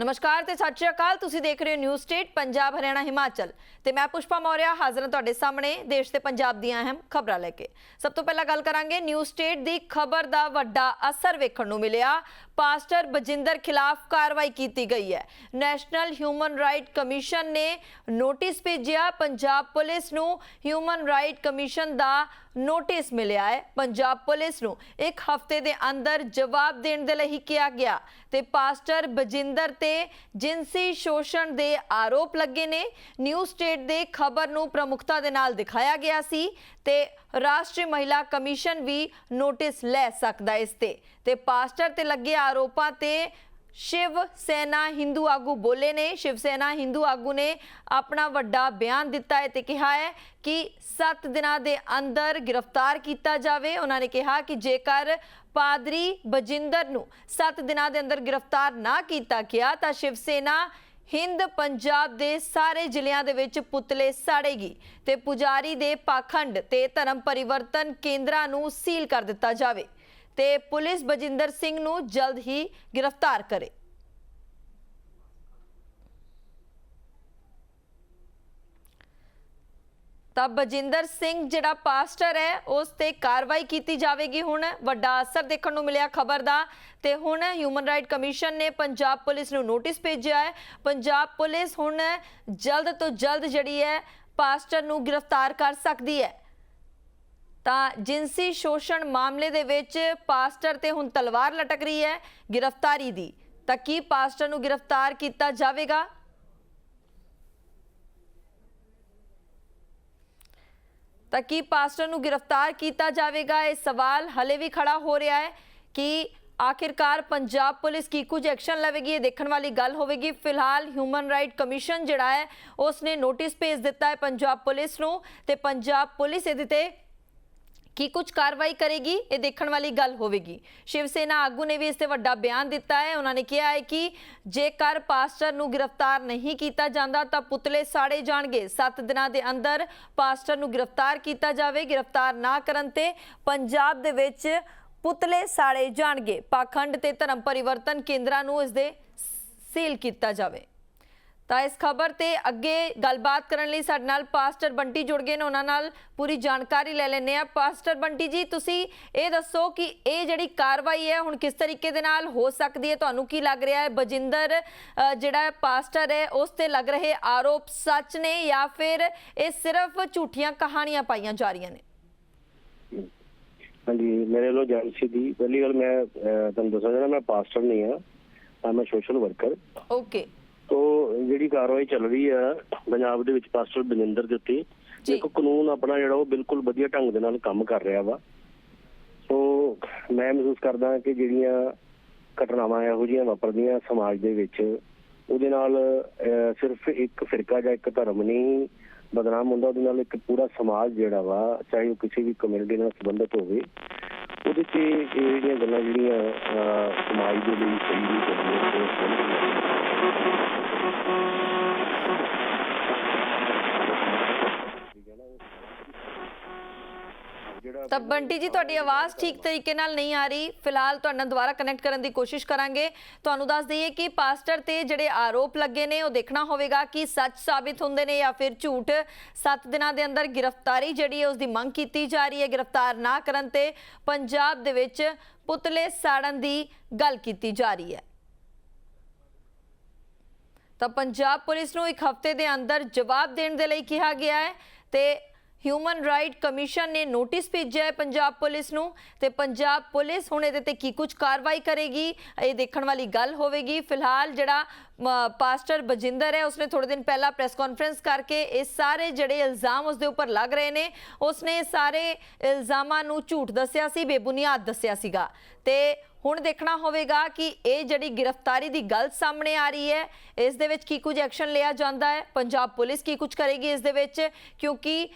ਨਮਸਕਾਰ ਤੇ ਸਤਿ ਸ਼੍ਰੀ ਅਕਾਲ। ਤੁਸੀਂ ਦੇਖ ਰਹੇ ਹੋ ਨਿਊਜ਼ ਸਟੇਟ, ਪੰਜਾਬ, ਹਰਿਆਣਾ, ਹਿਮਾਚਲ। ਤੇ ਮੈਂ ਪੁਸ਼ਪਾ ਮੌਰਿਆ ਹਾਜ਼ਰ ਹਾਂ ਤੁਹਾਡੇ ਸਾਹਮਣੇ ਦੇਸ਼ ਤੇ ਪੰਜਾਬ ਦੀਆਂ ਅਹਿਮ ਖਬਰਾਂ ਲੈ ਕੇ। ਸਭ ਤੋਂ ਪਹਿਲਾਂ ਗੱਲ ਕਰਾਂਗੇ ਨਿਊਜ਼ ਸਟੇਟ ਦੀ ਖਬਰ ਦਾ ਵੱਡਾ ਅਸਰ ਵੇਖਣ ਨੂੰ ਮਿਲਿਆ। ਪਾਸਟਰ ਬਜਿੰਦਰ ਖਿਲਾਫ ਕਾਰਵਾਈ ਕੀਤੀ ਗਈ ਹੈ। ਨੈਸ਼ਨਲ ਹਿਊਮਨ ਰਾਈਟ ਕਮਿਸ਼ਨ ਨੇ ਨੋਟਿਸ ਭੇਜਿਆ। ਪੰਜਾਬ ਪੁਲਿਸ ਨੂੰ ਹਿਊਮਨ ਰਾਈਟ ਕਮਿਸ਼ਨ ਦਾ ਨੋਟਿਸ ਮਿਲਿਆ ਹੈ। ਪੰਜਾਬ ਪੁਲਿਸ ਨੂੰ ਇੱਕ ਹਫ਼ਤੇ ਦੇ ਅੰਦਰ ਜਵਾਬ ਦੇਣ ਦੇ ਲਈ ਕਿਹਾ ਗਿਆ। ਤੇ ਪਾਸਟਰ ਬਜਿੰਦਰ ਤੇ ਜਿੰਸੀ ਸ਼ੋਸ਼ਣ ਦੇ ਆਰੋਪ ਲੱਗੇ ਨੇ। ਨਿਊ ਸਟੇਟ ਦੇ ਖਬਰ ਨੂੰ ਪ੍ਰਮੁਖਤਾ ਦੇ ਨਾਲ ਦਿਖਾਇਆ ਗਿਆ ਸੀ ਤੇ ਰਾਸ਼ਟਰੀ ਮਹਿਲਾ ਕਮਿਸ਼ਨ ਵੀ ਨੋਟਿਸ ਲੈ ਸਕਦਾ ਇਸ ਤੇ। ਤੇ ਪਾਸਟਰ ਤੇ ਲੱਗੇ ਆਰੋਪਾਂ ਤੇ ਸ਼ਿਵ ਸੈਨਾ ਹਿੰਦੂ ਆਗੂ ਬੋਲੇ ਨੇ ਸ਼ਿਵ ਸੈਨਾ ਹਿੰਦੂ ਆਗੂ ਨੇ ਆਪਣਾ ਵੱਡਾ ਬਿਆਨ ਦਿੱਤਾ ਹੈ ਤੇ ਕਿਹਾ ਹੈ ਕਿ 7 ਦਿਨਾਂ ਦੇ ਅੰਦਰ ਗ੍ਰਿਫਤਾਰ ਕੀਤਾ ਜਾਵੇ ਉਹਨਾਂ ਨੇ ਕਿਹਾ ਕਿ ਜੇਕਰ ਪਾਦਰੀ ਬਜਿੰਦਰ ਨੂੰ 7 ਦਿਨਾਂ ਦੇ ਅੰਦਰ ਗ੍ਰਿਫਤਾਰ ਨਾ ਕੀਤਾ ਗਿਆ ਤਾਂ ਸ਼ਿਵ ਸੈਨਾ ਹਿੰਦ ਪੰਜਾਬ ਦੇ ਸਾਰੇ ਜ਼ਿਲ੍ਹਿਆਂ ਦੇ ਵਿੱਚ ਪੁਤਲੇ ਸਾੜੇਗੀ ਤੇ ਪੁਜਾਰੀ ਦੇ ਪਾਖੰਡ ਤੇ ਧਰਮ ਪਰਿਵਰਤਨ ਕੇਂਦਰਾਂ ਨੂੰ ਸੀਲ ਕਰ ਦਿੱਤਾ ਜਾਵੇ ਤੇ ਪੁਲਿਸ ਬਜਿੰਦਰ ਸਿੰਘ ਨੂੰ ਜਲਦ ਹੀ ਗ੍ਰਿਫਤਾਰ ਕਰੇ। ਤਾਂ ਬਜਿੰਦਰ ਸਿੰਘ ਜਿਹੜਾ ਪਾਸਟਰ ਹੈ, ਉਸ ਤੇ ਕਾਰਵਾਈ ਕੀਤੀ ਜਾਵੇਗੀ ਹੁਣ। ਵੱਡਾ ਅਸਰ ਦੇਖਣ ਨੂੰ ਮਿਲਿਆ ਖਬਰ ਦਾ ਤੇ ਹੁਣ ਹਿਊਮਨ ਰਾਈਟ ਕਮਿਸ਼ਨ ਨੇ ਪੰਜਾਬ ਪੁਲਿਸ ਨੂੰ ਨੋਟਿਸ ਭੇਜਿਆ ਹੈ। ਪੰਜਾਬ ਪੁਲਿਸ ਹੁਣ ਜਲਦ ਤੋਂ ਜਲਦ ਜਿਹੜੀ ਹੈ, ਪਾਸਟਰ ਨੂੰ ਗ੍ਰਿਫਤਾਰ ਕਰ ਸਕਦੀ ਹੈ। ਤਾਂ ਜਿੰਸੀ ਸ਼ੋਸ਼ਣ ਮਾਮਲੇ ਦੇ ਵਿੱਚ ਪਾਸਟਰ ਤੇ ਹੁਣ ਤਲਵਾਰ ਲਟਕ ਰਹੀ ਹੈ ਗ੍ਰਿਫਤਾਰੀ ਦੀ। ਤਾਂ ਕੀ ਪਾਸਟਰ ਨੂੰ ਗ੍ਰਿਫਤਾਰ ਕੀਤਾ ਜਾਵੇਗਾ? ਤਾਂ ਕੀ ਪਾਸਟਰ ਨੂੰ ਗ੍ਰਿਫਤਾਰ ਕੀਤਾ ਜਾਵੇਗਾ? ਇਹ ਸਵਾਲ ਹਲੇ ਵੀ ਖੜਾ ਹੋ ਰਿਹਾ ਹੈ ਕਿ ਆਖਿਰਕਾਰ ਪੰਜਾਬ ਪੁਲਿਸ ਕੀ ਕੁਝ ਐਕਸ਼ਨ ਲਵੇਗੀ? ਇਹ ਦੇਖਣ ਵਾਲੀ ਗੱਲ ਹੋਵੇਗੀ। ਫਿਲਹਾਲ ਹਿਊਮਨ ਰਾਈਟ ਕਮਿਸ਼ਨ ਜਿਹੜਾ ਹੈ ਉਸ ਨੇ ਨੋਟਿਸ ਭੇਜ ਦਿੱਤਾ ਹੈ ਪੰਜਾਬ ਪੁਲਿਸ ਨੂੰ ਤੇ ਪੰਜਾਬ ਪੁਲਿਸ ਇਹਦੇ ਤੇ ਕੀ ਕੁਝ ਕਾਰਵਾਈ ਕਰੇਗੀ? ਇਹ ਦੇਖਣ ਵਾਲੀ ਗੱਲ ਹੋਵੇਗੀ। ਸ਼ਿਵ ਸੈਨਾ ਆਗੂ ਨੇ ਵੀ ਇਸ ਤੇ ਵੱਡਾ ਬਿਆਨ ਦਿੱਤਾ ਹੈ। ਉਹਨਾਂ ਨੇ ਕਿਹਾ ਹੈ ਕਿ ਜੇਕਰ ਪਾਸਟਰ ਨੂੰ ਗ੍ਰਿਫਤਾਰ ਨਹੀਂ ਕੀਤਾ ਜਾਂਦਾ, ਤਾਂ ਪੁਤਲੇ ਸਾੜੇ ਜਾਣਗੇ। 7 ਦਿਨਾਂ ਦੇ ਅੰਦਰ ਪਾਸਟਰ ਨੂੰ ਗ੍ਰਿਫਤਾਰ ਕੀਤਾ ਜਾਵੇ। ਗ੍ਰਿਫਤਾਰ ਨਾ ਕਰਨ ਤੇ ਪੰਜਾਬ ਦੇ ਵਿੱਚ ਪੁਤਲੇ ਸਾੜੇ ਜਾਣਗੇ। ਪਾਖੰਡ ਤੇ ਧਰਮ ਪਰਿਵਰਤਨ ਕੇਂਦਰਾਂ ਨੂੰ ਇਸ ਦੇ ਸੀਲ ਕੀਤਾ ਜਾਵੇ। ਤਾਂ ਇਸ ਖਬਰ ਤੇ ਅੱਗੇ ਗੱਲਬਾਤ ਕਰਨ ਲਈ ਸਾਡੇ ਨਾਲ ਪਾਸਟਰ ਬੰਟੀ ਜੁੜ ਗਏ ਨੇ। ਉਹਨਾਂ ਨਾਲ ਪੂਰੀ ਜਾਣਕਾਰੀ ਲੈ ਲੈਣੇ ਆ ਪਾਸਟਰ ਬੰਟੀ ਜੀ ਤੁਸੀਂ ਇਹ ਦੱਸੋ ਕਿ ਇਹ ਜਿਹੜੀ ਕਾਰਵਾਈ ਹੈ ਹੁਣ ਕਿਸ ਤਰੀਕੇ ਦੇ ਨਾਲ ਹੋ ਸਕਦੀ ਹੈ? ਤੁਹਾਨੂੰ ਕੀ ਲੱਗ ਰਿਹਾ ਹੈ? ਬਜਿੰਦਰ ਜਿਹੜਾ ਪਾਸਟਰ ਹੈ ਉਸ ਤੇ ਲੱਗ ਰਹੇ ਆਰੋਪ ਸੱਚ ਨੇ ਜਾਂ ਫਿਰ ਇਹ ਸਿਰਫ ਝੂਠੀਆਂ ਕਹਾਣੀਆਂ ਪਾਈਆਂ ਜਾ ਰਹੀਆਂ ਨੇ? ਹਾਂਜੀ ਮੇਰੇ ਵੱਲੋਂ ਏਜੰਸੀ ਦੀ। ਪਹਿਲੀ ਗੱਲ ਮੈਂ ਤੁਹਾਨੂੰ ਦੱਸਾਂ ਜਿਹੜਾ ਮੈਂ ਪਾਸਟਰ ਨਹੀਂ ਆ ਮੈਂ ਸੋਸ਼ਲ ਵਰਕਰ ਓਕੇ ਤੋਂ ਜਿਹੜੀ ਕਾਰਵਾਈ ਚੱਲ ਰਹੀ ਆ ਪੰਜਾਬ ਦੇ ਵਿੱਚ ਪਾਸਟਰ ਬਜਿੰਦਰ ਦੇ ਉੱਤੇ। ਦੇਖੋ ਕਾਨੂੰਨ ਆਪਣਾ ਜਿਹੜਾ ਉਹ ਬਿਲਕੁਲ ਵਧੀਆ ਢੰਗ ਦੇ ਨਾਲ ਕੰਮ ਕਰ ਰਿਹਾ ਵਾ ਸੋ ਮੈਂ ਮਹਿਸੂਸ ਕਰਦਾ ਕਿ ਜਿਹੜੀਆਂ ਘਟਨਾਵਾਂ ਇਹੋ ਜਿਹੀਆਂ ਵਾਪਰਦੀਆਂ ਸਮਾਜ ਦੇ ਵਿੱਚ ਉਹਦੇ ਨਾਲ ਸਿਰਫ ਇੱਕ ਫਿਰਕਾ ਜਾਂ ਇੱਕ ਧਰਮ ਨਹੀਂ ਬਦਨਾਮ ਹੁੰਦਾ ਉਹਦੇ ਨਾਲ ਇੱਕ ਪੂਰਾ ਸਮਾਜ ਜਿਹੜਾ ਵਾ ਚਾਹੇ ਉਹ ਕਿਸੇ ਵੀ ਕਮਿਊਨਿਟੀ ਨਾਲ ਸੰਬੰਧਿਤ ਹੋਵੇ ਉਹਦੇ ਤੇ ਇਹ ਜਿਹੜੀਆਂ ਗੱਲਾਂ ਜਿਹੜੀਆਂ ਸਮਾਜ ਦੇ ਲਈ ਸਹੀ ਨਹੀਂ ਤਾਂ ਬੰਟੀ ਜੀ, ਤੁਹਾਡੀ ਆਵਾਜ਼ ਠੀਕ ਤਰੀਕੇ ਨਾਲ ਨਹੀਂ ਆ ਰਹੀ। ਫਿਲਹਾਲ ਤੁਹਾਡੇ ਦੁਬਾਰਾ ਕਨੈਕਟ ਕਰਨ ਦੀ ਕੋਸ਼ਿਸ਼ ਕਰਾਂਗੇ। ਤੁਹਾਨੂੰ ਦੱਸ ਦਈਏ ਕਿ ਪਾਸਟਰ ਤੇ ਜਿਹੜੇ ਆਰੋਪ ਲੱਗੇ ਨੇ, ਉਹ ਦੇਖਣਾ ਹੋਵੇਗਾ ਕਿ ਸੱਚ ਸਾਬਿਤ ਹੁੰਦੇ ਨੇ ਜਾਂ ਫਿਰ ਝੂਠ। 7 ਦਿਨਾਂ ਦੇ ਅੰਦਰ ਗ੍ਰਿਫਤਾਰੀ ਜਿਹੜੀ ਹੈ ਉਸ ਦੀ ਮੰਗ ਕੀਤੀ ਜਾ ਰਹੀ ਹੈ। ਗ੍ਰਿਫਤਾਰ ਨਾ ਕਰਨ ਤੇ ਪੰਜਾਬ ਦੇ ਵਿੱਚ ਪੁਤਲੇ ਸਾੜਨ ਦੀ ਗੱਲ ਕੀਤੀ ਜਾ ਰਹੀ ਹੈ। ਤਾਂ ਪੰਜਾਬ ਪੁਲਿਸ ਨੂੰ ਇੱਕ ਹਫ਼ਤੇ ਦੇ ਅੰਦਰ ਜਵਾਬ ਦੇਣ ਦੇ ਲਈ ਕਿਹਾ ਗਿਆ ਹੈ ਤੇ ਹਿਊਮਨ ਰਾਈਟ ਕਮਿਸ਼ਨ ਨੇ ਨੋਟਿਸ ਭੇਜਿਆ ਹੈ ਪੰਜਾਬ ਪੁਲਿਸ ਨੂੰ ਤੇ ਪੰਜਾਬ ਪੁਲਿਸ ਹੁਣ ਇਹਦੇ ਤੇ ਕੀ ਕੁਝ ਕਾਰਵਾਈ ਕਰੇਗੀ ਇਹ ਦੇਖਣ ਵਾਲੀ ਗੱਲ ਹੋਵੇਗੀ। ਫਿਲਹਾਲ ਜਿਹੜਾ ਮ, ਪਾਸਟਰ ਬਜਿੰਦਰ ਹੈ ਉਸਨੇ ਥੋੜੇ ਦਿਨ ਪਹਿਲਾਂ ਪ੍ਰੈਸ ਕਾਨਫਰੰਸ ਕਰਕੇ ਇਹ ਸਾਰੇ ਜਿਹੜੇ ਇਲਜ਼ਾਮ ਉਸਦੇ ਉੱਪਰ ਲੱਗ ਰਹੇ ਨੇ ਉਸਨੇ ਇਹ ਸਾਰੇ ਇਲਜ਼ਾਮਾਂ ਨੂੰ ਝੂਠ ਦੱਸਿਆ ਸੀ ਬੇਬੁਨਿਆਦ ਦੱਸਿਆ ਸੀਗਾ। ਤੇ ਹੁਣ ਦੇਖਣਾ ਹੋਵੇਗਾ ਕਿ ਇਹ ਜਿਹੜੀ ਗ੍ਰਿਫਤਾਰੀ ਦੀ ਗੱਲ ਸਾਹਮਣੇ ਆ ਰਹੀ ਹੈ, ਇਸ ਦੇ ਵਿੱਚ ਕੀ ਕੁਝ ਐਕਸ਼ਨ ਲਿਆ ਜਾਂਦਾ ਹੈ? ਪੰਜਾਬ ਪੁਲਿਸ ਕੀ ਕੁਝ ਕਰੇਗੀ ਇਸ ਦੇ ਵਿੱਚ? ਕਿਉਂਕਿ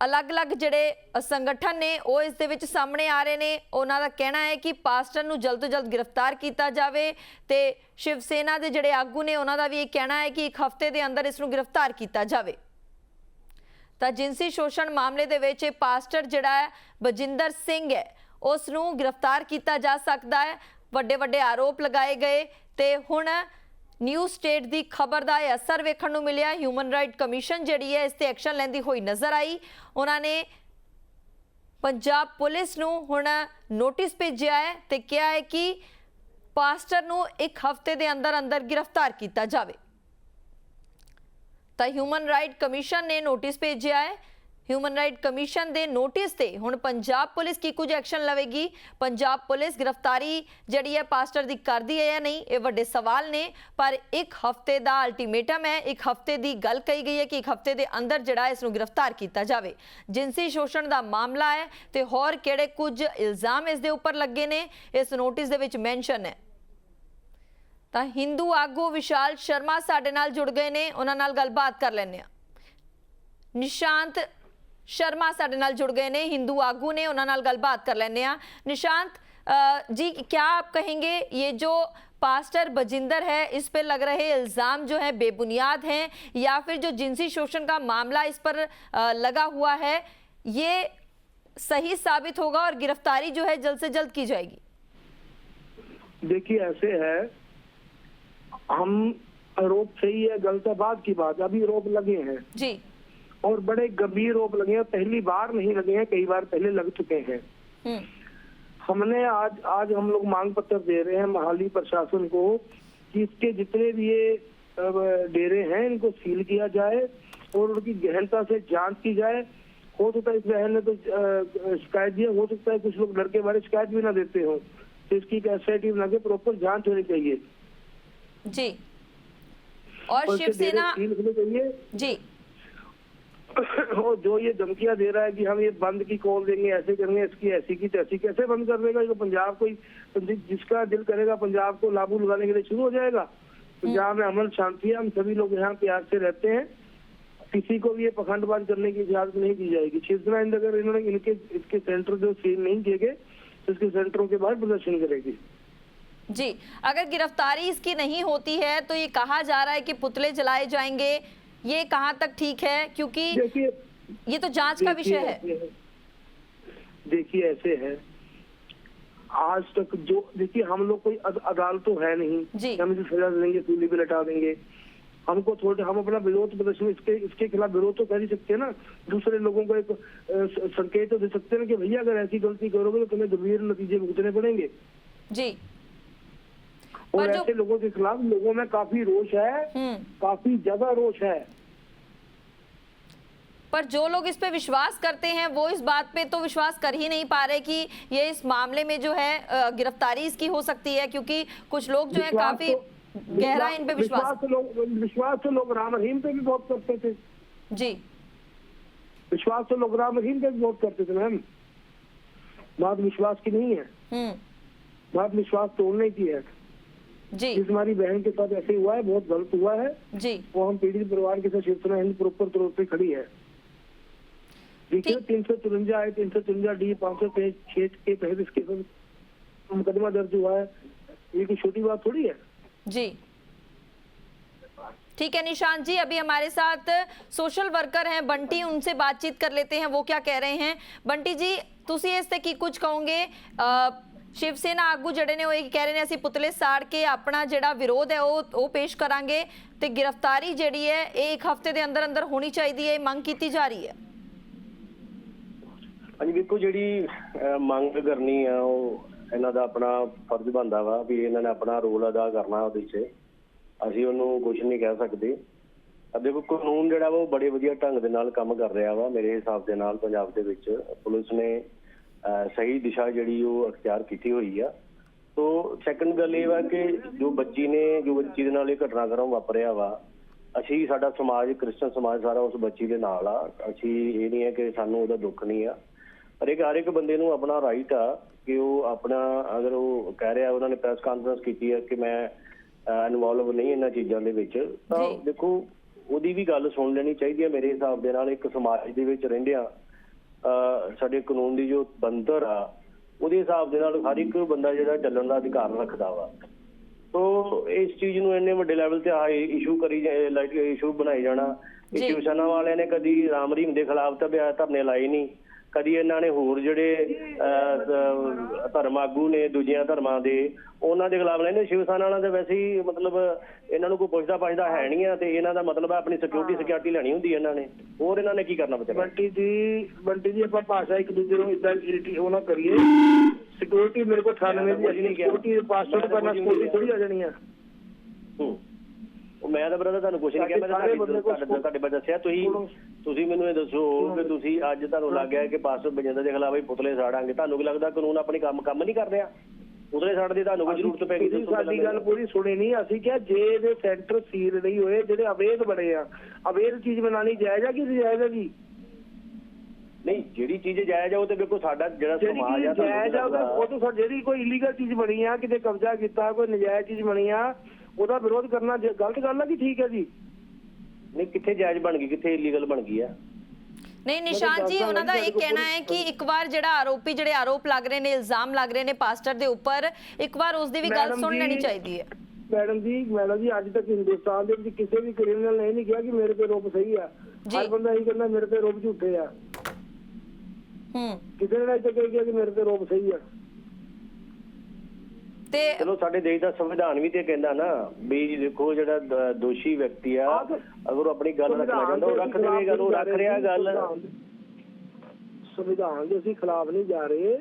ਅਲੱਗ-ਅਲੱਗ ਜਿਹੜੇ ਸੰਗਠਨ ਨੇ, ਉਹ ਇਸ ਦੇ ਵਿੱਚ ਸਾਹਮਣੇ ਆ ਰਹੇ ਨੇ। ਉਹਨਾਂ ਦਾ ਕਹਿਣਾ ਹੈ ਕਿ ਪਾਸਟਰ ਨੂੰ ਜਲਦ ਤੋਂ ਜਲਦ ਗ੍ਰਿਫਤਾਰ ਕੀਤਾ ਜਾਵੇ ਤੇ ਸ਼ਿਵ ਸੈਨਾ ਦੇ ਜਿਹੜੇ ਆਗੂ ਨੇ, ਉਹਨਾਂ ਦਾ ਵੀ ਇਹ ਕਹਿਣਾ ਹੈ ਕਿ ਇੱਕ ਹਫ਼ਤੇ ਦੇ ਅੰਦਰ ਇਸ ਨੂੰ ਗ੍ਰਿਫਤਾਰ ਕੀਤਾ ਜਾਵੇ। ਤਾਂ ਜਿੰਸੀ ਸ਼ੋਸ਼ਣ ਮਾਮਲੇ ਦੇ ਵਿੱਚ ਇਹ ਪਾਸਟਰ ਜਿਹੜਾ ਹੈ, ਬਜਿੰਦਰ ਸਿੰਘ ਹੈ। ਉਸ ਨੂੰ ਗ੍ਰਿਫਤਾਰ ਕੀਤਾ ਜਾ ਸਕਦਾ ਹੈ। ਵੱਡੇ ਵੱਡੇ ਆਰੋਪ ਲਗਾਏ ਗਏ ਤੇ ਹੁਣ ਨਿਊ ਸਟੇਟ ਦੀ ਖਬਰ ਦਾ ਇਹ ਅਸਰ ਵੇਖਣ ਨੂੰ ਮਿਲਿਆ। ਹਿਊਮਨ ਰਾਈਟ ਕਮਿਸ਼ਨ ਜਿਹੜੀ ਹੈ, ਇਸ ਤੇ ਐਕਸ਼ਨ ਲੈਂਦੀ ਹੋਈ ਨਜ਼ਰ ਆਈ। ਉਹਨਾਂ ਨੇ ਪੰਜਾਬ ਪੁਲਿਸ ਨੂੰ ਹੁਣ ਨੋਟਿਸ ਭੇਜਿਆ ਹੈ ਤੇ ਕਿਹਾ ਹੈ ਕਿ ਪਾਸਟਰ ਨੂੰ ਇੱਕ ਹਫ਼ਤੇ ਦੇ ਅੰਦਰ ਅੰਦਰ ਗ੍ਰਿਫਤਾਰ ਕੀਤਾ ਜਾਵੇ। ਤਾਂ ਹਿਊਮਨ ਰਾਈਟ ਕਮਿਸ਼ਨ ਨੇ ਨੋਟਿਸ ਭੇਜਿਆ ਹੈ ਹਿਊਮਨ ਰਾਈਟ ਕਮਿਸ਼ਨ ਦੇ ਨੋਟਿਸ ਤੇ ਹੁਣ ਪੰਜਾਬ ਪੁਲਿਸ ਕੀ ਕੁਝ ਐਕਸ਼ਨ ਲਵੇਗੀ? ਪੰਜਾਬ ਪੁਲਿਸ ਗ੍ਰਿਫਤਾਰੀ ਜਿਹੜੀ ਹੈ ਪਾਸਟਰ ਦੀ ਕਰਦੀ ਹੈ ਜਾਂ ਨਹੀਂ, ਇਹ ਵੱਡੇ ਸਵਾਲ ਨੇ। ਪਰ ਇੱਕ ਹਫ਼ਤੇ ਦਾ ਅਲਟੀਮੇਟਮ ਹੈ, ਇੱਕ ਹਫ਼ਤੇ ਦੀ ਗੱਲ ਕਹੀ ਗਈ ਹੈ ਕਿ ਇੱਕ ਹਫ਼ਤੇ ਦੇ ਅੰਦਰ ਜਿਹੜਾ ਇਸ ਨੂੰ ਗ੍ਰਿਫਤਾਰ ਕੀਤਾ ਜਾਵੇ। ਜਿੰਸੀ ਸ਼ੋਸ਼ਣ ਦਾ ਮਾਮਲਾ ਹੈ ਤੇ ਹੋਰ ਕਿਹੜੇ ਕੁਝ ਇਲਜ਼ਾਮ ਇਸ ਦੇ ਉੱਪਰ ਲੱਗੇ ਨੇ, ਇਸ ਨੋਟਿਸ ਦੇ ਵਿੱਚ ਮੈਂਸ਼ਨ ਹੈ। ਤਾਂ ਹਿੰਦੂ ਆਗੂ ਵਿਸ਼ਾਲ ਸ਼ਰਮਾ ਸਾਡੇ ਨਾਲ ਜੁੜ ਗਏ ਨੇ, ਉਹਨਾਂ ਨਾਲ ਗੱਲਬਾਤ ਕਰ ਲੈਂਦੇ ਆ ਨਿਸ਼ਾਂਤ ਸ਼ਰਮਾ ਸਾਡੇ ਨਾਲ जुड़ गए ने हिंदू आगू ने उन्होंने नाल गलबात कर लेने आ निशांत अ, जी क्या आप कहेंगे ये जो पास्टर बजिंदर है इस पे लग रहे इल्जाम जो है बेबुनियाद हैं या फिर जो जिनसी शोषण का मामला इस पर अ, लगा हुआ है ये सही साबित होगा और गिरफ्तारी जो है जल्द से जल्द की जाएगी देखिए ऐसे है हम आरोप सही है गलत है बात की बात अभी आरोप लगे हैं जी और बड़े गंभीर आरोप लगे हैं पहली बार नहीं लगे हैं कई बार पहले लग चुके हैं। हम्म। हमने आज आज हम लोग मांग पत्र दे रहे हैं महाली प्रशासन को कि इसके जितने भी ये डेरे हैं इनको सील किया जाए और उनकी गहनता से जाँच की जाए। हो सकता है इस बहन ने तो शिकायत दिया हो सकता है कुछ लोग डर के बारे शिकायत भी ना देते हो। तो इसकी टी बना के प्रॉपर जाँच होनी चाहिए। जी। और शिवसेना जी। और जो ये धमकियाँ दे रहा है कि हम ये बंद की कॉल देंगे ऐसे करेंगे इसकी ऐसी की तैसी कैसे बंद कर देगा? ये तो पंजाब को जिसका दिल करेगा पंजाब को लागू लगाने के लिए शुरू हो जाएगा। पंजाब में अमन शांति है हम सभी लोग यहाँ प्यार से रहते हैं। किसी को भी ये पखंडबाज करने की इजाज़त नहीं दी जाएगी। शिवसेना इन अगर इन्होंने इनके इसके सेंटर जो सील नहीं किए गए तो इसके सेंटरों के बाहर प्रदर्शन करेगी। जी अगर गिरफ्तारी इसकी नहीं होती है तो ये कहा जा रहा है कि पुतले जलाए जाएँगे। ये कहाँ तक ठीक है? क्योंकि देखिए ये तो जाँच का विषय है। देखिए ऐसे है। आज तक जो देखिए हम लोग कोई अद- अदालत तो है नहीं जी। हम इसे सजा देंगे सूली भी लटा देंगे। हमको थोड़े हम अपना विरोध प्रदर्शन इसके इसके खिलाफ विरोध तो कर ही सकते हैं ना। दूसरे लोगों को एक संकेत तो दे सकते हैं ना कि भैया अगर ऐसी गलती करोगे तो तुम्हें गंभीर नतीजे भुगतने पड़ेंगे। जी। और ऐसे लोगों के खिलाफ लोगों में काफ़ी रोष है हम्म। काफ़ी ज़्यादा रोष है। पर जो लोग इस पे विश्वास करते हैं वो इस बात पे तो विश्वास कर ही नहीं पा रहे कि ये इस मामले में जो है गिरफ्तारी इसकी हो सकती है क्योंकि कुछ लोग जो है काफ़ी तो- गहरा इन पे विश्वास विश्वास तो लोग विश्वास तो लोग राम रहीम पे भी बहुत करते थे। जी। विश्वास तो लोग राम रहीम पे भी बहुत करते थे मैम बात विश्वास की नहीं है। हम्म। बात विश्वास तोड़ने की है। जी जिस हमारी बहन के साथ ऐसे हुआ है बहुत गलत हुआ है जी वो हम पीड़ित परिवार के साथ शिवसेना हिंद प्रॉपर तौर पे खड़ी है देखिए ठीक। तीन सौ चुरंजा है तीन सौ चुरंजा डी पाँच सौ छह के तहत इसके ऊपर मुकदमा दर्ज हुआ है ये कोई छोटी बात थोड़ी है जी ठीक है निशांत जी अभी हमारे साथ सोशल वर्कर हैं बंटी उनसे बातचीत कर लेते हैं वो क्या कह रहे हैं ਬੰਟੀ ਜੀ ਤੁਸੀਂ ਇਸ ਤੇ ਕੀ ਕੁਝ ਕਹੋਗੇ ਅ, ਸ਼ਿਵ ਸੈਨਾ ਆਗੂ ਜਿਹੜੇ ਨੇ ਉਹ ਇਹ ਕਹਿ ਰਹੇ ਨੇ, ਅਸੀਂ ਪੁਤਲੇ ਸਾੜ ਕੇ ਆਪਣਾ ਜਿਹੜਾ ਵਿਰੋਧ ਹੈ, ਉਹ ਉਹ ਪੇਸ਼ ਕਰਾਂਗੇ ਤੇ ਗ੍ਰਿਫਤਾਰੀ ਜਿਹੜੀ ਹੈ, ਇਹ ਇੱਕ ਹਫ਼ਤੇ ਦੇ ਅੰਦਰ ਅੰਦਰ ਹੋਣੀ ਚਾਹੀਦੀ ਹੈ, ਇਹ ਮੰਗ ਕੀਤੀ ਜਾ ਰਹੀ ਹੈ। ਹਾਂਜੀ, ਵੇਖੋ ਜਿਹੜੀ ਮੰਗ ਕਰਨੀ ਆ, ਉਹ ਇਹਨਾਂ ਦਾ ਆਪਣਾ ਫਰਜ਼ ਬਣਦਾ ਵਾ ਵੀ ਇਹਨਾਂ ਨੇ ਆਪਣਾ ਰੋਲ ਅਦਾ ਕਰਨਾ ਉਹਦੇ 'ਚ। ਅਸੀਂ ਉਹਨੂੰ ਕੁਝ ਨਹੀਂ ਕਹਿ ਸਕਦੇ। ਦੇਖੋ ਕਾਨੂੰਨ ਜਿਹੜਾ ਵਾ, ਉਹ ਬੜੇ ਵਧੀਆ ਢੰਗ ਦੇ ਨਾਲ ਕੰਮ ਕਰ ਰਿਹਾ ਵਾ, ਮੇਰੇ ਹਿਸਾਬ ਦੇ ਨਾਲ ਪੰਜਾਬ ਦੇ ਵਿੱਚ। ਪੁਲਿਸ ਨੇ ਸਹੀ ਦਿਸ਼ਾ ਜਿਹੜੀ ਉਹ ਅਖਤਿਆਰ ਕੀਤੀ ਹੋਈ ਆ। ਸੋ ਸੈਕੰਡ ਗੱਲ ਇਹ ਵਾ ਕਿ ਜੋ ਬੱਚੀ ਨੇ ਜੋ ਬੱਚੀ ਦੇ ਨਾਲ ਇਹ ਘਟਨਾਕ੍ਰਮ ਵਾਪਰਿਆ ਵਾ ਅਸੀਂ ਸਾਡਾ ਸਮਾਜ ਕ੍ਰਿਸਚਨ ਸਮਾਜ ਸਾਰਾ ਉਸ ਬੱਚੀ ਦੇ ਨਾਲ ਆ। ਅਸੀਂ ਇਹ ਨਹੀਂ ਹੈ ਕਿ ਸਾਨੂੰ ਉਹਦਾ ਦੁੱਖ ਨਹੀਂ ਆ। ਪਰ ਇੱਕ ਹਰ ਇੱਕ ਬੰਦੇ ਨੂੰ ਆਪਣਾ ਰਾਈਟ ਆ ਕਿ ਉਹ ਆਪਣਾ ਅਗਰ ਉਹ ਕਹਿ ਰਿਹਾ ਉਹਨਾਂ ਨੇ ਪ੍ਰੈਸ ਕਾਨਫਰੰਸ ਕੀਤੀ ਹੈ ਕਿ ਮੈਂ ਇਨਵੋਲਵ ਨਹੀਂ ਇਹਨਾਂ ਚੀਜ਼ਾਂ ਦੇ ਵਿੱਚ ਤਾਂ। ਦੇਖੋ ਉਹਦੀ ਵੀ ਗੱਲ ਸੁਣ ਲੈਣੀ ਚਾਹੀਦੀ ਹੈ ਮੇਰੇ ਹਿਸਾਬ ਦੇ ਨਾਲ ਇੱਕ ਸਮਾਜ ਦੇ ਵਿੱਚ ਰਹਿੰਦਿਆਂ ਅਹ, ਸਾਡੇ ਕਾਨੂੰਨ ਦੀ ਜੋ ਬੰਦਰ ਆ ਉਹਦੇ ਹਿਸਾਬ ਦੇ ਨਾਲ ਹਰ ਇੱਕ ਬੰਦਾ ਜਿਹੜਾ ਚੱਲਣ ਦਾ ਅਧਿਕਾਰ ਰੱਖਦਾ ਵਾ। ਤੋ ਇਸ ਚੀਜ਼ ਨੂੰ ਇੰਨੇ ਵੱਡੇ ਲੈਵਲ ਤੇ ਆ ਇਸ਼ੂ ਕਰੀ ਲਾਈਕ ਇਸ਼ੂ ਬਣਾਈ ਜਾਣਾ। ਜੀ। ਸ਼ਿਵ ਸੈਨਾ ਵਾਲਿਆਂ ਨੇ ਕਦੀ ਰਾਮ ਰਹੀਮ ਦੇ ਖਿਲਾਫ ਤਾਂ ਧਰਨੇ ਲਾਏ ਨਹੀਂ ਕਦੀ ਇਹਨਾਂ ਨੇ ਹੋਰ ਜਿਹੜੇ ਧਰਮ ਆਗੂ ਨੇ ਦੂਜੀਆਂ ਧਰਮਾਂ ਦੇ ਉਹਨਾਂ ਦੇ ਖਿਲਾਫ ਲੈਂਦੇ ਸ਼ਿਵ ਸੈਨਾ ਵਾਲਿਆਂ ਦੇ ਵੈਸੇ ਹੀ ਮਤਲਬ ਇਹਨਾਂ ਨੂੰ ਕੋਈ ਪੁੱਛਦਾ ਪਾਛਦਾ ਹੈ ਨਹੀਂ ਆ ਤੇ ਇਹਨਾਂ ਦਾ ਮਤਲਬ ਹੈ ਆਪਣੀ ਸਿਕਿਉਰਿਟੀ ਸਿਕਿਉਰਿਟੀ ਲੈਣੀ ਹੁੰਦੀ ਹੈ ਇਹਨਾਂ ਨੇ। ਹੋਰ ਇਹਨਾਂ ਨੇ ਕੀ ਕਰਨਾ ਬਚਾਰਾ ਬੰਟੀ ਜੀ ਬੰਟੀ ਜੀ ਆਪਾਂ ਭਾਸ਼ਾ ਇੱਕ ਦੂਜੇ ਨੂੰ ਇਦਾਂ ਉਹ ਨਾ ਕਰੀਏ। ਸਿਕਿਉਰਿਟੀ ਮੇਰੇ ਕੋਲ 98 ਦੀ ਅਜਨੀ ਸਿਕਿਉਰਿਟੀ ਪਾਸਵਰਡ ਕਰਨਾ ਸਿਕਿਉਰਿਟੀ ਥੋੜੀ ਆ ਜਾਣੀ ਆ। ਹੂੰ। ਮੈਂ ਤਾਂ ਬਰਦਰ ਤੁਹਾਨੂੰ ਕੁਛ ਨਹੀਂ ਕਿਹਾ ਮੈਂ ਤਾਂ ਤੁਹਾਡੇ ਤੁਹਾਡੇ ਬਾਰੇ ਦੱਸਿਆ ਤੁਸੀਂ ਤੁਸੀਂ ਮੈਨੂੰ ਇਹ ਦੱਸੋ ਕਿ ਤੁਸੀਂ ਅੱਜ ਤੁਹਾਨੂੰ ਲੱਗ ਗਿਆ ਕਿ ਪਾਸਟਰ ਬਜਿੰਦਰ ਦੇ ਖਿਲਾਫ ਹੀ ਪੁਤਲੇ ਸਾੜਾਂਗੇ ਤੁਹਾਨੂੰ ਕੀ ਲੱਗਦਾ ਕਾਨੂੰਨ ਆਪਣੀ ਕੰਮ ਕੰਮ ਨਹੀਂ ਕਰ ਰਿਹਾ ਪੁਤਲੇ ਸਾੜਨ ਦੀ ਤੁਹਾਨੂੰ ਕੋਈ ਜ਼ਰੂਰਤ ਪੈ ਗਈ ਸਾਡੀ ਗੱਲ ਪੂਰੀ ਸੁਣੀ ਨਹੀਂ। ਅਸੀਂ ਕਿਹਾ ਜੇ ਇਹਦੇ ਸੈਂਟਰ ਸੀਲ ਨਹੀਂ ਹੋਏ ਜਿਹੜੇ ਅਵੈਧ ਬਣੇ ਆ ਅਵੈਧ ਚੀਜ਼ ਬਣਾਣੀ ਜਾਇਜ਼ ਆ ਕਿ ਜਾਇਜ਼ ਆ ਜੀ ਨਹੀਂ ਜਿਹੜੀ ਚੀਜ਼ ਜਾਇਜ਼ ਆ ਉਹ ਤੇ ਵੇਖੋ ਸਾਡਾ ਜਿਹੜਾ ਸਮਾਜ ਆ ਚੀਜ਼ ਜਾਇਜ਼ ਆ ਉਹ ਤਾਂ ਜਿਹੜੀ ਕੋਈ ਇਲੀਗਲ ਚੀਜ਼ ਬਣੀ ਆ ਕਿਤੇ ਕਬਜ਼ਾ ਕੀਤਾ ਕੋਈ ਨਜਾਇਜ਼ ਚੀਜ਼ ਬਣੀ ਆ ਉਹਦਾ ਵਿਰੋਧ ਕਰਨਾ ਜੇ ਗਲਤ ਗੱਲ ਆ ਕਿ ਠੀਕ ਹੈ ਜੀ? ਨਹੀਂ ਕਿੱਥੇ ਜਾਇਜ਼ ਬਣ ਗਈ ਕਿੱਥੇ ਇਲੀਗਲ ਬਣ ਗਈ ਆ? ਨਹੀਂ ਨਿਸ਼ਾਨ ਜੀ ਉਹਨਾਂ ਦਾ ਇਹ ਕਹਿਣਾ ਹੈ ਕਿ ਇੱਕ ਵਾਰ ਜਿਹੜਾ ਆਰੋਪੀ ਜਿਹੜੇ ਆਰੋਪ ਲੱਗ ਰਹੇ ਨੇ ਇਲਜ਼ਾਮ ਲੱਗ ਰਹੇ ਨੇ ਪਾਸਟਰ ਦੇ ਉੱਪਰ ਇੱਕ ਵਾਰ ਉਸ ਦੀ ਵੀ ਗੱਲ ਮੈਡਮ ਸੁਣ ਜੀ, ਲੈਣੀ ਚਾਹੀਦੀ ਹੈ। ਮੈਡਮ ਜੀ ਮੈਡਮ ਜੀ ਅੱਜ ਤੱਕ ਹਿੰਦੁਸਤਾਨ ਦੇ ਵਿੱਚ ਕਿਸੇ ਵੀ ਕ੍ਰਿਮੀਨਲ ਨੇ ਇਹ ਨਹੀਂ ਕਿਹਾ ਕਿ ਮੇਰੇ ਤੇ ਰੋਪ ਸਹੀ ਆ। ਹਰ ਬੰਦਾ ਇਹ ਕਹਿੰਦਾ ਮੇਰੇ ਤੇ ਰੋਪ ਝੂਠੇ ਆ। ਹੂੰ। ਕਿਸੇ ਨੇ ਅਜੇ ਤੱਕ ਇਹ ਕਿਹਾ ਕਿ ਮੇਰੇ ਤੇ ਰੋਪ ਸਹੀ ਆ। ਤੇ ਚਲੋ ਸਾਡੇ ਦੇਸ਼ ਦਾ ਸੰਵਿਧਾਨ ਵੀ ਤੇ ਕਹਿੰਦਾ ਨਾ ਵੀ ਦੇਖੋ ਜਿਹੜਾ ਦੋਸ਼ੀ ਵਿਅਕਤੀ ਆ ਅਗਰ ਉਹ ਆਪਣੀ ਗੱਲ ਰੱਖਣਾ ਚਾਹੁੰਦਾ ਉਹ ਰੱਖ ਦੇਵੇਗਾ ਉਹ ਰੱਖ ਰਿਹਾ ਗੱਲ। ਸੰਵਿਧਾਨ ਦੇ ਅਸੀਂ ਖਿਲਾਫ ਨਹੀਂ ਜਾ ਰਹੇ।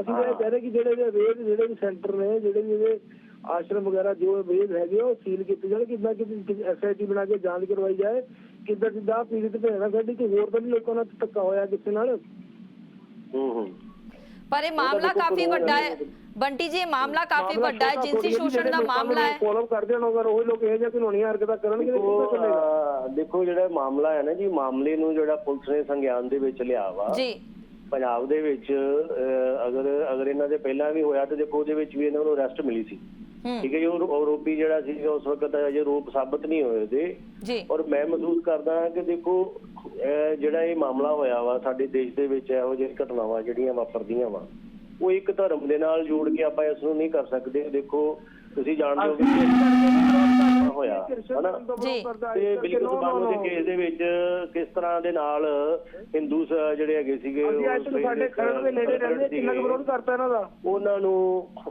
ਅਸੀਂ ਇਹ ਕਹਿ ਰਹੇ ਕਿ ਜਿਹੜੇ ਵੀ ਵੇਦ ਜਿਹੜੇ ਵੀ ਸੈਂਟਰ ਨੇ ਜਿਹੜੇ ਵੀ ਇਹਦੇ ਆਸ਼ਰਮ ਵਗੈਰਾ ਜੋ ਵੇਦ ਹੈਗੇ ਉਹ ਸੀਲ ਕੀਤੇ ਜਾਣ ਕਿੱਦਾਂ ਕਿ ਐਸਆਈਟੀ ਬਣਾ ਕੇ ਜਾਂਚ ਕਰਵਾਈ ਜਾਏ ਕਿੱਦਾਂ ਕਿੱਦਾਂ ਪੀੜਿਤ ਭੈਣਾਂ ਸਾਡੀ ਕੋਈ ਹੋਰ ਤਾਂ ਨਹੀਂ ਲੋਕਾਂ ਨਾਲ ਧੱਕਾ ਹੋਇਆ ਕਿਸੇ ਨਾਲ। ਹੂੰ ਹੂੰ। ਪਰ ਇਹ ਮਾਮਲਾ ਕਾਫੀ ਵੱਡਾ ਹੈ। ਬੰਟੀ ਜੀ ਇਹ ਮਾਮਲਾ ਕਾਫੀ ਵੱਡਾ ਹੈ ਜਿੰਸੀ ਸ਼ੋਸ਼ਣ ਦਾ ਮਾਮਲਾ ਹੈ। ਫੋਲੋ ਕਰਦੇ ਹਨ ਅਗਰ ਉਹ ਲੋਕ ਇਹ ਜਿਹਾ ਕਾਨੂੰਨੀਆਂ ਹਰਕਤਾਂ ਕਰਨਗੇ ਕਿੱਦਾਂ ਚੱਲੇਗਾ? ਦੇਖੋ ਜਿਹੜਾ ਮਾਮਲਾ ਹੈ ਨਾ ਜੀ ਮਾਮਲੇ ਨੂੰ ਜਿਹੜਾ ਪੁਲਿਸ ਨੇ ਸੰਗਿਆਨ ਦੇ ਵਿੱਚ ਲਿਆ ਵਾ ਜੀ। ਪੰਜਾਬ ਦੇ ਵਿੱਚ ਅਗਰ ਅਗਰ ਇਹਨਾਂ ਦੇ ਪਹਿਲਾਂ ਵੀ ਹੋਇਆ ਤਾਂ ਦੇਖੋ ਉਹਦੇ ਵਿੱਚ ਵੀ ਇਹਨਾਂ ਨੂੰ ਅਰੈਸਟ ਮਿਲੀ ਸੀ। ਹੂੰ। ਠੀਕ ਹੈ ਜੀ ਉਹ ਆਰੋਪੀ ਜਿਹੜਾ ਸੀ ਉਸ ਵਕਤ ਅਜੇ ਰੂਪ ਸਾਬਤ ਨਹੀਂ ਹੋਏ ਉਹਦੇ। ਜੀ। ਔਰ ਮੈਂ ਮਹਿਸੂਸ ਕਰਦਾ ਹਾਂ ਕਿ ਦੇਖੋ ਜਿਹੜਾ ਇਹ ਮਾਮਲਾ ਹੋਇਆ ਵਾ ਸਾਡੇ ਦੇਸ਼ ਦੇ ਵਿੱਚ ਇਹੋ ਜਿਹੀ ਘਟਨਾਵਾਂ ਜਿਹੜੀਆਂ ਵਾਪਰਦੀਆਂ ਵਾ ਉਹ ਇੱਕ ਧਰਮ ਦੇ ਨਾਲ ਜੋੜ ਕੇ ਆਪਾਂ ਇਸ ਨੂੰ ਨਹੀਂ ਕਰ ਸਕਦੇ। ਦੇਖੋ ਤੁਸੀਂ ਜਾਣਦੇ ਹੋ ਕਿ ਹੋਇਆ। ਹਨਾ? ਜੀ। ਤੇ ਬਿਲਕੁਲ ਬਾਨੂ ਦੇ ਕੇਸ ਦੇ ਵਿੱਚ ਕਿਸ ਤਰ੍ਹਾਂ ਦੇ ਨਾਲ ਹਿੰਦੂ ਜਿਹੜੇ ਹੈਗੇ ਸੀਗੇ ਸਾਡੇ ਖਰੜ ਦੇ ਨੇੜੇ ਰਹਿੰਦੇ ਕਿੰਨਾ ਕੁ ਵਿਰੋਧ ਕਰਤਾ ਇਹਨਾਂ ਦਾ? ਉਹਨਾਂ ਨੂੰ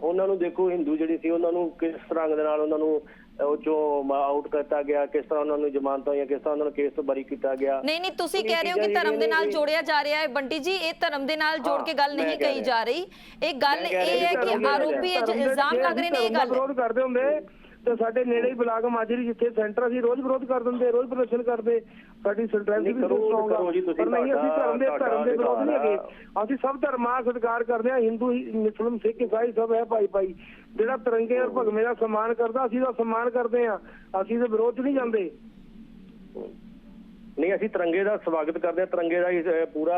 ਉਹਨਾਂ ਨੂੰ ਦੇਖੋ ਹਿੰਦੂ ਜਿਹੜੀ ਸੀ ਉਹਨਾਂ ਨੂੰ ਕਿਸ ਤਰ੍ਹਾਂ ਦੇ ਨਾਲ ਉਹਨਾਂ ਨੂੰ ਉਹ ਚੋਂ ਆਊਟ ਕੀਤਾ ਗਿਆ ਕਿਸ ਤਰ੍ਹਾਂ ਉਹਨਾਂ ਨੂੰ ਜ਼ਮਾਨਤ ਹੋਈਆਂ ਕਿਸ ਤਰ੍ਹਾਂ ਉਹਨਾਂ ਨੂੰ ਕੇਸ ਤੋਂ ਬਰੀ ਕੀਤਾ ਗਿਆ। ਨਹੀਂ ਨਹੀਂ ਤੁਸੀਂ ਕਹਿ ਰਹੇ ਹੋ ਕਿ ਧਰਮ ਦੇ ਨਾਲ ਜੋੜਿਆ ਜਾ ਰਿਹਾ ਹੈ। ਬੰਟੀ ਜੀ ਇਹ ਧਰਮ ਦੇ ਨਾਲ ਜੋੜ ਕੇ ਗੱਲ ਨਹੀਂ ਕਹਿ। ਜਾ ਰਹੀ। ਇਹ ਗੱਲ ਇਹ ਹੈ ਕਿ ਆਰੋਪੀ ਇਲਜ਼ਾਮ ਜੇ ਲੱਗ ਰਹੇ ਨੇ ਇਹ ਗੱਲ। ਵਿਰੋਧ ਕਰਦੇ ਹੁੰਦੇ। ਤੇ ਸਾਡੇ ਨੇੜੇ ਹੀ ਬਲਾਕ ਮਾਜਰੀ ਜਿੱਥੇ ਸੈਂਟਰ ਅਸੀਂ ਰੋਜ਼ ਵਿਰੋਧ ਕਰ ਦਿੰਦੇ ਰੋਜ਼ ਪ੍ਰਦਰਸ਼ਨ ਕਰਦੇ ਸਾਡੀ ਸੈਂਟਰੈਲਿਟੀ ਨਹੀਂ, ਵੀ strong ਆ। ਪਰ ਨਹੀਂ ਅਸੀਂ ਧਰਮ ਦੇ ਧਰਮ ਦੇ ਵਿਰੋਧ ਨਹੀਂ ਹੈਗੇ। ਅਸੀਂ ਸਭ ਧਰਮਾਂ ਦਾ ਸਤਿਕਾਰ ਕਰਦੇ ਹਾਂ ਹਿੰਦੂ ਮੁਸਲਮ ਸਿੱਖ ਈਸਾਈ ਸਭ ਹੈ ਭਾਈ ਭਾਈ। ਜਿਹੜਾ ਤਿਰੰਗੇ ਔਰ ਭਗਵੇਂ ਦਾ ਸਨਮਾਨ ਕਰਦਾ ਅਸੀਂ ਦਾ ਸਨਮਾਨ ਕਰਦੇ ਹਾਂ। ਅਸੀਂ ਦੇ ਵਿਰੋਧ ਨਹੀਂ ਜਾਂਦੇ। ਨਹੀਂ ਅਸੀਂ ਤਿਰੰਗੇ ਦਾ ਸਵਾਗਤ ਕਰਦੇ ਹਾਂ ਤਿਰੰਗੇ ਦਾ ਹੀ, ਪੂਰਾ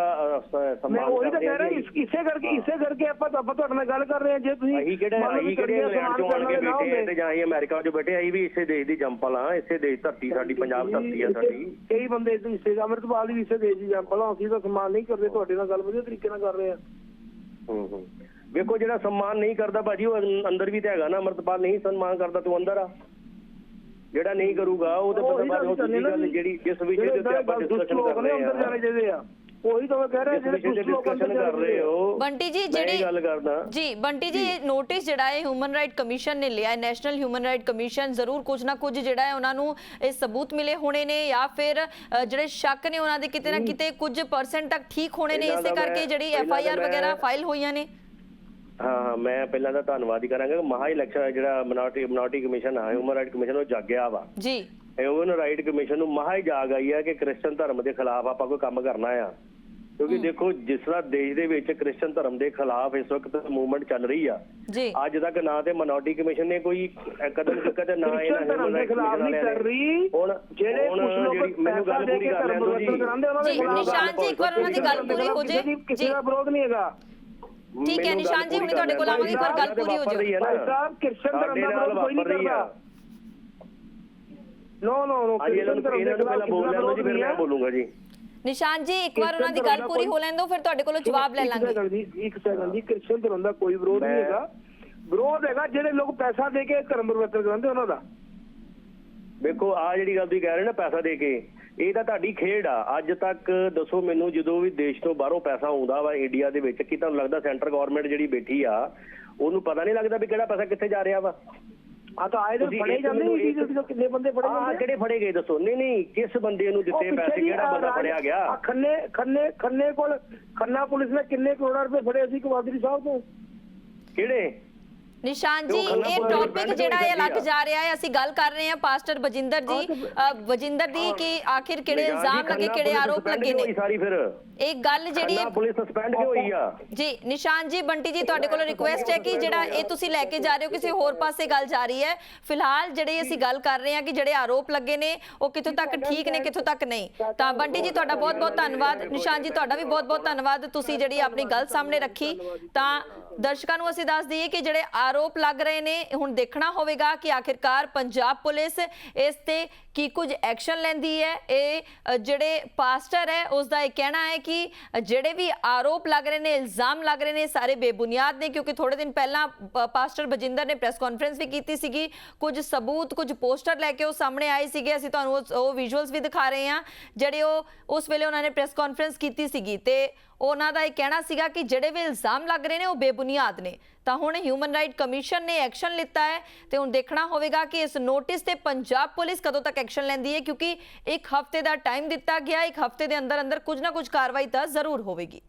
ਸਨਮਾਨ ਉਹੀ ਤਾਂ ਕਹਿ ਹਾਂ ਰਿਹਾ। ਇਸ- ਕਰਕੇ ਇਸੇ ਕਰਕੇ ਆਪਾਂ ਤਾਂ ਆਪਾਂ ਤੁਹਾਡੇ ਨਾਲ ਗੱਲ ਕਰ ਰਹੇ ਹਾਂ ਜੇ ਤੁਸੀਂ ਅਸੀਂ ਕਿਹੜੇ ਅਸੀਂ ਕਿਹੜੇ ਇੰਗਲੈਂਡ ਸਨਮਾਨ ਆਣ ਕੇ ਬੈਠੇ। ਤੇ ਜਾਂ ਅਸੀਂ ਅਮਰੀਕਾ 'ਚ ਬੈਠੇ ਅਸੀਂ ਵੀ ਇਸੇ ਦੇਸ਼ ਦੀ ਜੰਪਲ ਆ ਇਸੇ ਦੇਸ਼ ਧਰਤੀ ਸਾਡੀ ਪੰਜਾਬ ਧਰਤੀ ਆ ਸਾਡੀ। ਕਈ ਬੰਦੇ ਇਸ ਹਿੱਸੇ ਅੰਮ੍ਰਿਤਪਾਲ ਵੀ ਇਸੇ ਦੇਸ਼ ਦੀ ਜੰਪਲ ਆ ਅਸੀਂ ਤਾਂ ਸਨਮਾਨ ਨਹੀਂ ਕਰਦੇ ਤੁਹਾਡੇ ਨਾਲ ਗੱਲ ਵਧੀਆ ਤਰੀਕੇ ਨਾਲ ਕਰ ਰਹੇ ਆ ਹੂੰ ਹੂੰ। ਵੇਖੋ ਜਿਹੜਾ ਸਨਮਾਨ ਨਹੀਂ ਕਰਦਾ ਭਾਜੀ ਉਹ ਅੰਦਰ ਵੀ ਤੇ ਹੈਗਾ ਨਾ ਅਮਰਤਪਾਲ ਨਹੀਂ ਸਨਮਾਨ ਕਰਦਾ ਤੂੰ ਅੰਦਰ ਆ। ਜਿਹੜਾ ਨਹੀਂ ਕਰੂਗਾ ਉਹ ਤਾਂ ਉਹੀ ਬਾਅਦ ਉਹ ਗੱਲ ਜਿਹੜੀ ਜਿਸ ਵਿਸ਼ੇ ਦੇ ਉੱਤੇ ਆਪਾਂ ਡਿਸਕਸ਼ਨ ਕਰ ਰਹੇ ਅੰਦਰ ਜਾਣੇ ਹਾਂ ਚਾਹੀਦੇ ਆ। ਉਹੀ ਤਾਂ ਮੈਂ ਕਹਿ ਰਿਹਾ ਵਿਸ਼ੇ ਤੇ ਡਿਸਕਸ਼ਨ ਕਰ ਰਹੇ ਹੋ ਬੰਟੀ ਜੀ ਜਿਹੜੀ ਗੱਲ ਕਰਦਾ। ਜੀ ਬੰਟੀ ਜੀ ਨੋਟਿਸ ਜਿਹੜਾ ਹੈ ਹਿਊਮਨ ਰਾਈਟ ਕਮਿਸ਼ਨ ਨੇ ਲਿਆ ਹੈ ਨੈਸ਼ਨਲ ਹਿਊਮਨ ਰਾਈਟ ਕਮਿਸ਼ਨ ਜ਼ਰੂਰ ਕੁਝ ਨਾ ਕੁਝ ਜਿਹੜਾ ਹੈ ਉਹਨਾਂ ਨੂੰ ਇਹ ਸਬੂਤ ਮਿਲੇ ਹੋਣੇ ਨੇ ਜਾਂ ਫਿਰ ਜਿਹੜੇ ਸ਼ੱਕ ਨੇ ਉਹਨਾਂ ਦੇ ਕਿਤੇ ਨਾ ਕਿਤੇ ਕੁਝ ਪਰਸੈਂਟ ਤੱਕ ਠੀਕ ਹੋਣੇ ਨੇ ਇਸੇ ਕਰਕੇ ਜਿਹੜੀ ਐਫ ਆਈ ਆਰ ਵਗੈਰਾ ਫਾਈਲ ਹੋਈਆਂ ਨੇ। ਹਾਂ ਹਾਂ ਮੈਂ ਪਹਿਲਾਂ ਤਾਂ ਧੰਨਵਾਦ ਹੀ ਕਰਾਂਗਾ ਮਹਾ ਇਲੈਕਸ਼ਨ ਜਿਹੜਾ ਮਿਨੋਰਟੀ ਮਿਨੋਰਟੀ ਕਮਿਸ਼ਨ ਆ ਹਿਊਮਨ ਰਾਈਟ ਕਮਿਸ਼ਨ ਉਹ ਜਾਗਿਆ ਵਾ। ਜੀ। ਹਿਊਮਨ ਰਾਈਟ ਕਮਿਸ਼ਨ ਨੂੰ ਮਹਾ ਹੀ ਜਾਗ ਆਈ ਆ ਕਿ ਕ੍ਰਿਸਚਨ ਧਰਮ ਦੇ ਖਿਲਾਫ ਆਪਾਂ ਕੋਈ ਕੰਮ ਕਰਨਾ ਆ। ਕਿਉਂਕਿ ਦੇਖੋ ਜਿਸ ਤਰ੍ਹਾਂ ਦੇਸ਼ ਦੇ ਵਿੱਚ ਕ੍ਰਿਸਚਨ ਧਰਮ ਦੇ ਖਿਲਾਫ ਇਸ ਵਕਤ ਮੂਵਮੈਂਟ ਚੱਲ ਰਹੀ ਆ। ਜੀ। ਅੱਜ ਤੱਕ ਨਾ ਤੇ ਮਿਨੋਰਟੀ ਕਮਿਸ਼ਨ ਨੇ ਕੋਈ ਕਦਮ ਚੁੱਕਿਆ ਤੇ ਨਾ ਇਹਨਾਂ ਹਿਊਮਨ ਦੇ ਰਾਈਟ ਖਿਲਾਫ ਕਮਿਸ਼ਨ ਨਹੀਂ ਵਾਲਿਆਂ ਕਰ ਨੇ। ਰਹੀ। ਹੁਣ ਜਿਹੜੇ ਕੁਝ ਲੋਕ ਜਿਹੜੀ- ਮੈਨੂੰ ਗੱਲ ਪੂਰੀ ਕੇ ਕਰ ਲੈਣ ਦਿਓ ਜੀ ਨਿਸ਼ਾਨ ਜੀ ਇੱਕ ਵਾਰ ਉਹਨਾਂ ਦੀ ਗੱਲ ਪੂਰੀ ਹੋ ਜੇ। ਕਿਸੇ ਦਾ ਵਿਰੋਧ ਨਹੀਂ ਹੈਗਾ। ਠੀਕ ਹੈ, ਨਿਸ਼ਾਨ ਜੀ, ਹੁਣੇ ਪੂਰੀ ਤੁਹਾਡੇ ਕੋਲ ਆਵਾਂਗੇ, ਇੱਕ ਵਾਰ ਗੱਲ ਪੂਰੀ ਹੋ ਨਾ। ਭਾਈ ਸਾਹਿਬ ਕ੍ਰਿਸਚਨ ਧਰਮ ਦਾ ਵਿਰੋਧ ਕੋਈ ਨਹੀਂ। ਕਰਦਾ। ਨੋ ਨੋ ਨੋ ਹਾਂਜੀ ਇਹਨਾਂ ਨੂੰ ਇਹਨਾਂ ਨੂੰ ਪਹਿਲਾਂ ਬੋਲ ਲੈਣ ਦਿਓ ਜੀ ਫਿਰ ਮੈਂ ਬੋਲੂੰਗਾ ਜੀ। ਨਿਸ਼ਾਨ ਜੀ ਇੱਕ ਵਾਰ ਉਹਨਾਂ ਦੀ ਗੱਲ ਪੂਰੀ ਹੋ ਲੈਣ ਦਿਓ ਫਿਰ ਤੁਹਾਡੇ ਕੋਲੋਂ ਜਵਾਬ ਲੈ ਲਾਂਗੇ। ਇੱਕ ਸੈਕਿੰਡ ਜੀ ਇੱਕ ਸੈਕਿੰਡ ਜੀ ਕ੍ਰਿਸਚਨ ਧਰਮ ਦਾ ਕੋਈ ਵਿਰੋਧ ਨਹੀਂ ਹੈਗਾ। ਵਿਰੋਧ ਹੈਗਾ ਜਿਹੜੇ ਲੋਕ ਪੈਸਾ ਦੇ ਕੇ ਧਰਮ ਪਰਿਵਰਤਨ ਕਰਾਉਂਦੇ ਉਹਨਾਂ ਦਾ। ਵੇਖੋ ਆ ਜਿਹੜੀ ਗੱਲ ਤੁਸੀਂ ਕਹਿ ਰਹੇ ਨਾ ਪੈਸਾ ਦੇ ਕੇ। ਇਹ ਤਾਂ ਤੁਹਾਡੀ ਖੇਡ ਆ। ਅੱਜ ਤੱਕ ਦੱਸੋ ਮੈਨੂੰ ਜਦੋਂ ਵੀ ਦੇਸ਼ ਤੋਂ ਬਾਹਰੋਂ ਪੈਸਾ ਆਉਂਦਾ ਵਾ ਇੰਡੀਆ ਦੇ ਵਿੱਚ ਕੀ ਤੁਹਾਨੂੰ ਲੱਗਦਾ ਸੈਂਟਰ ਗਵਰਨਮੈਂਟ ਜਿਹੜੀ ਬੈਠੀ ਆ ਉਹਨੂੰ ਪਤਾ ਨਹੀਂ ਲੱਗਦਾ ਵੀ ਕਿਹੜਾ ਪੈਸਾ ਕਿੱਥੇ ਜਾ ਰਿਹਾ ਵਾ? ਆ ਤਾਂ ਆਏ ਤੁਸੀਂ ਫੜੇ ਜਾਂਦੇ ਨੇ ਜੀ ਕਿੰਨੇ ਬੰਦੇ ਫੜੇ ਆ? ਕਿਹੜੇ ਫੜੇ ਗਏ ਦੱਸੋ? ਨਹੀਂ ਨਹੀਂ ਕਿਸ ਬੰਦੇ ਨੂੰ ਦਿੱਤੇ ਪੈਸੇ ਕਿਹੜਾ ਬੰਦਾ ਫੜਿਆ ਗਿਆ? ਖੰਨੇ ਖੰਨੇ ਖੰਨੇ ਕੋਲ ਖੰਨਾ ਪੁਲਿਸ ਨੇ ਕਿੰਨੇ ਕਰੋੜ ਰੁਪਏ ਫੜੇ ਸੀ ਕਵਾਦਰੀ ਸਾਹਿਬ ਤੋਂ? ਕਿਹੜੇ? ਨਿਸ਼ਾਨ ਜੀ ਇਹ ਟੌਪਿਕ ਜਿਹੜਾ ਇਹ ਆ। ਜਾ ਰਿਹਾ ਹੈ ਅਸੀਂ ਗੱਲ ਕਰ ਰਹੇ ਹਾਂ ਪਾਸਟਰ ਬਜਿੰਦਰ ਜੀ ਬਜਿੰਦਰ ਦੀ ਕਿ ਆਖਿਰ ਕਿਹੜੇ ਇਲਜ਼ਾਮ ਲੱਗੇ ਕਿਹੜੇ ਆਰੋਪ ਲੱਗੇ ਨੇ? ਸਾਰੀ ਫਿਰ? ਇਹ ਗੱਲ ਜਿਹੜੀ ਪੁਲਿਸ ਸਸਪੈਂਡ ਕਿਉਂ ਹੋਈ ਆ? ਜੀ ਨਿਸ਼ਾਨ ਜੀ ਬੰਟੀ ਜੀ ਤੁਹਾਡੇ ਕੋਲੋਂ ਰਿਕੁਐਸਟ ਹੈ ਕਿ ਜਿਹੜਾ ਇਹ ਤੁਸੀਂ ਲੈ ਕੇ ਜਾ ਰਹੇ ਹੋ ਕਿਸੇ ਹੋਰ ਪਾਸੇ ਗੱਲ ਜਾ ਰਹੀ ਹੈ। ਫਿਲਹਾਲ ਜਿਹੜੇ ਅਸੀਂ ਗੱਲ ਕਰ ਰਹੇ ਹਾਂ ਕਿ ਜਿਹੜੇ ਆਰੋਪ ਲੱਗੇ ਨੇ ਉਹ ਕਿੱਥੋਂ ਤੱਕ ਠੀਕ ਨੇ ਕਿੱਥੋਂ ਤੱਕ ਨਹੀਂ। ਤਾਂ ਬੰਟੀ ਜੀ ਤੁਹਾਡਾ ਬਹੁਤ ਬਹੁਤ ਧੰਨਵਾਦ। ਨਿਸ਼ਾਨ ਜੀ ਤੁਹਾਡਾ ਵੀ ਬਹੁਤ ਬਹੁਤ ਧੰਨਵਾਦ। ਤੁਸੀਂ ਜਿਹੜੀ ਆਪਣੀ ਗੱਲ ਸਾਹਮਣੇ ਰੱਖੀ ਤਾਂ ਦਰਸ਼ਕਾਂ ਨੂੰ ਅਸੀਂ ਦੱਸ ਦਈਏ ਕਿ ਜਿਹੜੇ ਆਰੋਪ ਲੱਗ ਰਹੇ ਨੇ। ਹੁਣ ਦੇਖਣਾ ਹੋਵੇਗਾ ਕਿ ਆਖਿਰਕਾਰ ਪੰਜਾਬ ਪੁਲਿਸ ਇਸ ਤੇ ਕੀ ਕੁਝ ਐਕਸ਼ਨ ਲੈਂਦੀ ਹੈ। ਇਹ ਜਿਹੜੇ ਪਾਸਟਰ ਹੈ ਉਸ ਦਾ ਇਹ ਕਹਿਣਾ ਹੈ ਕਿ ਜਿਹੜੇ ਵੀ ਆਰੋਪ ਲੱਗ ਰਹੇ ਨੇ, ਇਲਜ਼ਾਮ ਲੱਗ ਰਹੇ ਨੇ ਸਾਰੇ ਬੇਬੁਨਿਆਦ ਨੇ, ਕਿਉਂਕਿ ਥੋੜੇ ਦਿਨ ਪਹਿਲਾਂ ਪਾਸਟਰ ਬਜਿੰਦਰ ਨੇ ਪ੍ਰੈਸ ਕਾਨਫਰੰਸ ਵੀ ਕੀਤੀ ਸੀਗੀ। ਕੁਝ ਸਬੂਤ, ਕੁਝ ਪੋਸਟਰ ਲੈ ਕੇ ਉਹ ਸਾਹਮਣੇ ਆਏ ਸੀਗੇ। ਅਸੀਂ ਤੁਹਾਨੂੰ ਉਹ- ਉਹ ਵਿਜ਼ੂਅਲਸ ਵੀ ਦਿਖਾ ਰਹੇ ਹਾਂ। ਜਿਹੜੇ ਉਹ, ਉਸ ਵੇਲੇ ਉਹਨਾਂ ਨੇ ਪ੍ਰੈਸ ਕਾਨਫਰੰਸ ਕੀਤੀ ਸੀਗੀ। ਤੇ ਉਹਨਾਂ ਦਾ ਇਹ ਕਹਿਣਾ ਸੀਗਾ ਕਿ ਜਿਹੜੇ ਵੀ ਇਲਜ਼ਾਮ ਲੱਗ ਰਹੇ ਨੇ ਉਹ ਬੇਬੁਨਿਆਦ ਨੇ। ਤਾਂ ਹੁਣ ਹਿਊਮਨ ਰਾਈਟ ਕਮਿਸ਼ਨ ਨੇ ਐਕਸ਼ਨ ਲਿੱਤਾ ਹੈ ਤੇ ਹੁਣ ਦੇਖਣਾ ਹੋਵੇਗਾ ਕਿ ਇਸ ਨੋਟਿਸ ਤੇ ਪੰਜਾਬ ਪੁਲਿਸ ਕਦੋਂ ਤੱਕ ਐਕਸ਼ਨ ਲੈਂਦੀ ਹੈ, ਕਿਉਂਕਿ ਇੱਕ ਹਫ਼ਤੇ ਦਾ ਟਾਈਮ ਦਿੱਤਾ ਗਿਆ, ਇੱਕ ਹਫ਼ਤੇ ਦੇ ਅੰਦਰ ਅੰਦਰ ਕੁਝ ਨਾ ਕੁਝ ਕਾਰਵਾਈ ਤਾਂ ਜ਼ਰੂਰ ਹੋਵੇਗੀ।